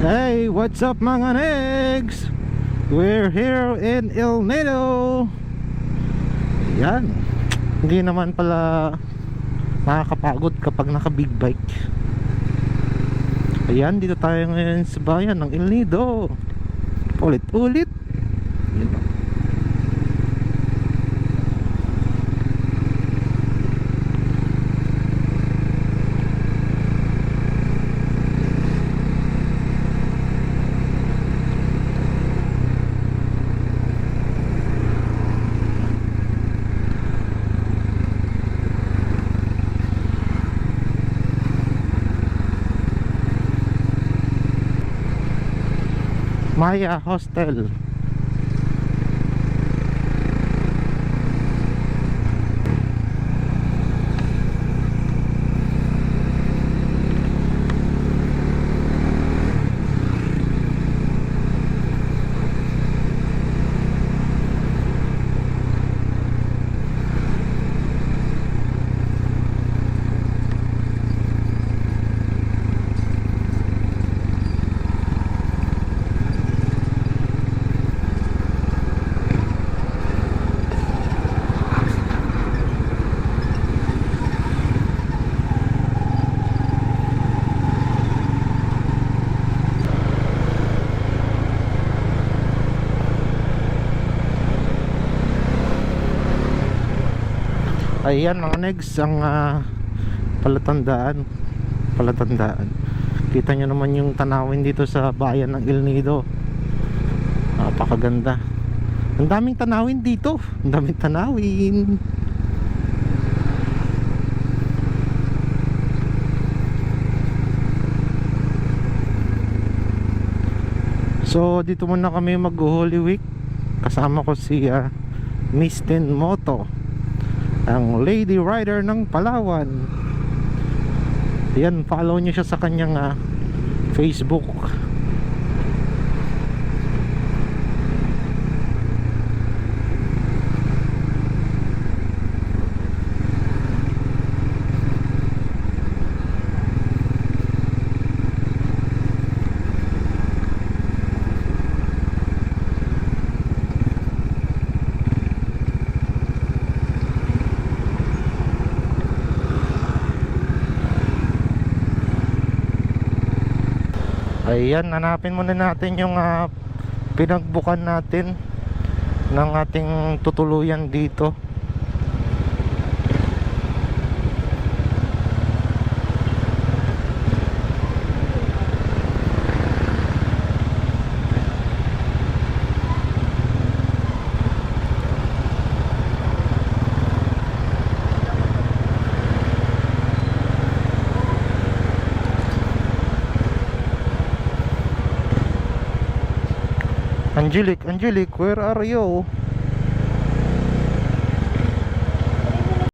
Hey, what's up mga negs? We're here in El Nido. Yan. Hindi naman pala Nakakapagod kapag naka big bike. Ayan, dito tayo ngayon sa bayan ng El Nido. Ulit-ulit. Yan. Maya Hostel Ayan mga negs ang ah, palatandaan. Palatandaan. Kita nyo naman yung tanawin dito sa bayan ng El Nido. Napakaganda. Ang daming tanawin dito. Ang daming tanawin. So dito muna kami mag Holy Week. Kasama ko si ah, Miss Ten Moto ang lady rider ng Palawan. Yan follow nyo siya sa kanyang ah, Facebook Ayan, hanapin muna natin yung ah, pinagbukan natin ng ating tutuluyan dito. Angelic, Angelic, where are you?